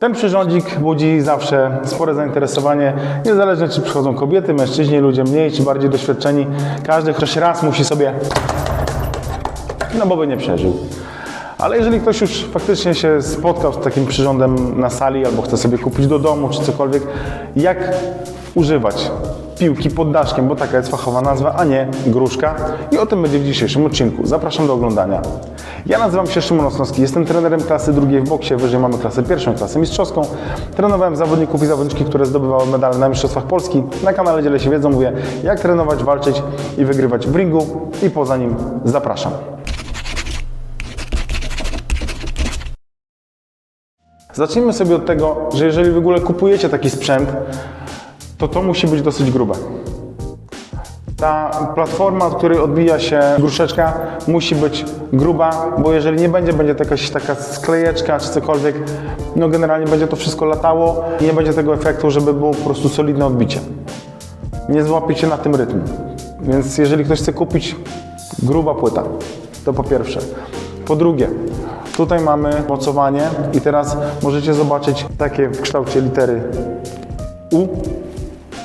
Ten przyrządzik budzi zawsze spore zainteresowanie, niezależnie czy przychodzą kobiety, mężczyźni, ludzie mniej czy bardziej doświadczeni. Każdy chociaż raz musi sobie, no bo by nie przeżył. Ale jeżeli ktoś już faktycznie się spotkał z takim przyrządem na sali albo chce sobie kupić do domu czy cokolwiek, jak używać piłki pod daszkiem, bo taka jest fachowa nazwa, a nie gruszka. I o tym będzie w dzisiejszym odcinku. Zapraszam do oglądania. Ja nazywam się Szymon Osnowski, jestem trenerem klasy drugiej w boksie, wyżej mamy klasę pierwszą, klasę mistrzowską. Trenowałem zawodników i zawodniczki, które zdobywały medale na Mistrzostwach Polski. Na kanale dzielę się wiedzą, mówię jak trenować, walczyć i wygrywać w ringu i poza nim zapraszam. Zacznijmy sobie od tego, że jeżeli w ogóle kupujecie taki sprzęt, to to musi być dosyć grube. Ta platforma, od której odbija się gruszeczka, musi być gruba, bo jeżeli nie będzie, będzie to jakaś taka sklejeczka czy cokolwiek, no generalnie będzie to wszystko latało i nie będzie tego efektu, żeby było po prostu solidne odbicie. Nie złapiecie na tym rytmu. Więc jeżeli ktoś chce kupić gruba płyta, to po pierwsze. Po drugie, tutaj mamy mocowanie i teraz możecie zobaczyć takie w kształcie litery U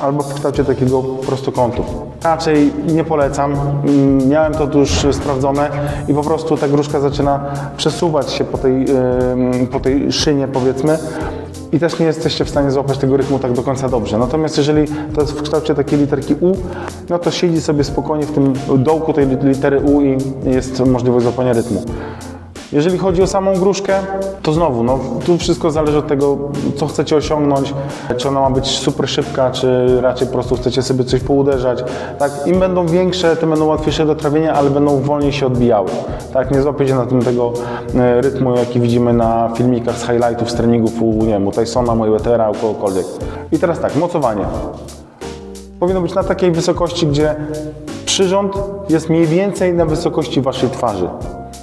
albo w kształcie takiego prostokątu. Raczej nie polecam. Mm, Miałem to już sprawdzone i po prostu ta gruszka zaczyna przesuwać się po tej, po tej szynie powiedzmy i też nie jesteście w stanie złapać tego rytmu tak do końca dobrze. Natomiast jeżeli to jest w kształcie takiej literki U, no to siedzi sobie spokojnie w tym dołku tej litery U i jest możliwość złapania rytmu. Jeżeli chodzi o samą gruszkę, to znowu, no, tu wszystko zależy od tego, co chcecie osiągnąć, czy ona ma być super szybka, czy raczej po prostu chcecie sobie coś pouderzać. Tak? Im będą większe, tym będą łatwiejsze do trawienia, ale będą wolniej się odbijały. Tak? Nie złapiecie na tym tego e, rytmu, jaki widzimy na filmikach z highlightów, z treningów u, nie wiem, u Tysona, Mayweathera, u kogokolwiek. I teraz tak, mocowanie powinno być na takiej wysokości, gdzie przyrząd jest mniej więcej na wysokości waszej twarzy.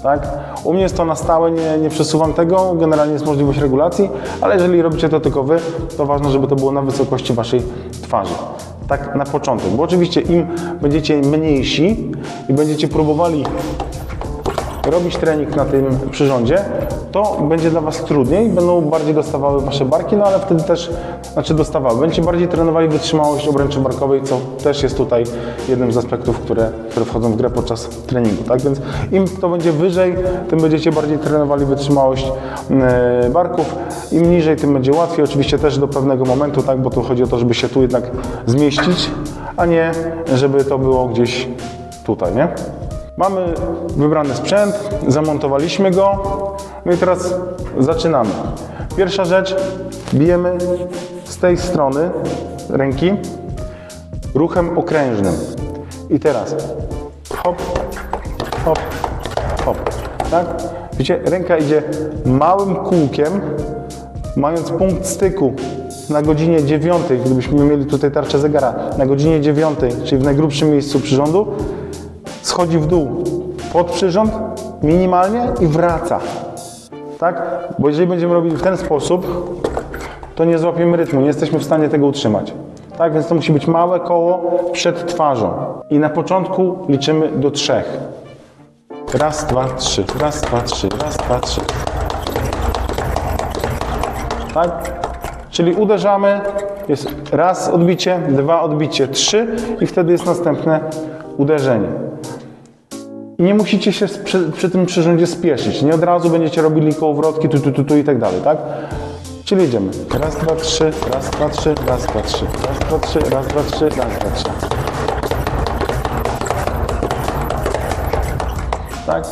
Tak? U mnie jest to na stałe, nie, nie przesuwam tego, generalnie jest możliwość regulacji, ale jeżeli robicie to tylko wy, to ważne, żeby to było na wysokości waszej twarzy. Tak na początek, bo oczywiście im będziecie mniejsi i będziecie próbowali robić trening na tym przyrządzie, to będzie dla Was trudniej, będą bardziej dostawały Wasze barki, no ale wtedy też, znaczy dostawały, będziecie bardziej trenowali wytrzymałość obręczy barkowej, co też jest tutaj jednym z aspektów, które, które wchodzą w grę podczas treningu, tak? Więc im to będzie wyżej, tym będziecie bardziej trenowali wytrzymałość e, barków, im niżej, tym będzie łatwiej, oczywiście też do pewnego momentu, tak? Bo tu chodzi o to, żeby się tu jednak zmieścić, a nie, żeby to było gdzieś tutaj, nie? Mamy wybrany sprzęt, zamontowaliśmy go, no i teraz zaczynamy. Pierwsza rzecz, bijemy z tej strony ręki ruchem okrężnym. I teraz hop, hop, hop, tak? Widzicie, ręka idzie małym kółkiem, mając punkt styku na godzinie 9, gdybyśmy mieli tutaj tarczę zegara, na godzinie 9, czyli w najgrubszym miejscu przyrządu, schodzi w dół pod przyrząd minimalnie i wraca. Tak? Bo jeżeli będziemy robili w ten sposób, to nie złapiemy rytmu, nie jesteśmy w stanie tego utrzymać. Tak, więc to musi być małe koło przed twarzą. I na początku liczymy do trzech. Raz, dwa, trzy. Raz, dwa, trzy. Raz, dwa, trzy. Tak? Czyli uderzamy, jest raz odbicie, dwa odbicie, trzy i wtedy jest następne uderzenie. I nie musicie się przy, przy tym przyrządzie spieszyć. Nie od razu będziecie robili kołowrotki, tu, tu, tu, tu i tak dalej, tak? Czyli jedziemy. Raz, dwa, trzy, raz, dwa, trzy, raz, dwa, trzy, raz, dwa, trzy, raz, dwa, trzy, raz, dwa, trzy. Tak?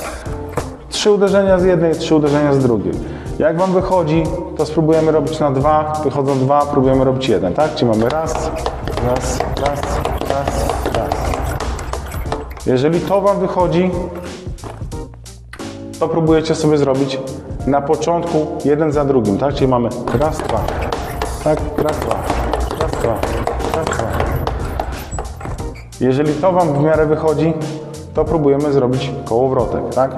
Trzy uderzenia z jednej, trzy uderzenia z drugiej. Jak Wam wychodzi, to spróbujemy robić na dwa, wychodzą dwa, próbujemy robić jeden, tak? Czyli mamy raz, raz, raz, raz. Jeżeli to Wam wychodzi, to próbujecie sobie zrobić na początku jeden za drugim, tak? Czyli mamy raz, dwa, tak? Raz, dwa, raz, dwa, raz, dwa. Jeżeli to Wam w miarę wychodzi, to próbujemy zrobić kołowrotek, tak?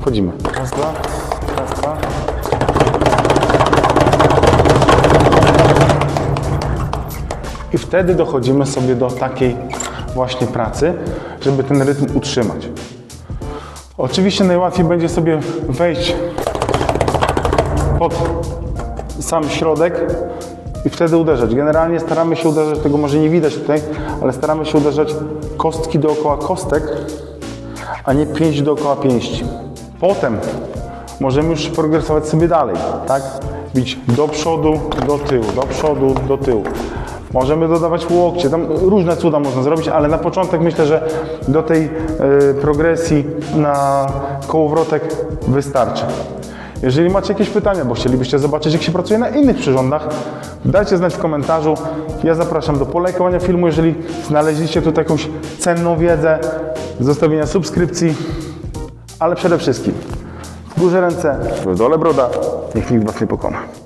Wchodzimy. Raz, dwa, raz, dwa. I wtedy dochodzimy sobie do takiej właśnie pracy, żeby ten rytm utrzymać. Oczywiście najłatwiej będzie sobie wejść pod sam środek i wtedy uderzać. Generalnie staramy się uderzać, tego może nie widać tutaj, ale staramy się uderzać kostki dookoła kostek, a nie pięść dookoła pięści. Potem możemy już progresować sobie dalej, tak? Bić do przodu, do tyłu, do przodu, do tyłu. Możemy dodawać łokcie, tam różne cuda można zrobić, ale na początek myślę, że do tej y, progresji na kołowrotek wystarczy. Jeżeli macie jakieś pytania, bo chcielibyście zobaczyć, jak się pracuje na innych przyrządach, dajcie znać w komentarzu. Ja zapraszam do polajkowania filmu, jeżeli znaleźliście tu jakąś cenną wiedzę, zostawienia subskrypcji, ale przede wszystkim w górze ręce, w dole broda, niech nikt Was nie pokona.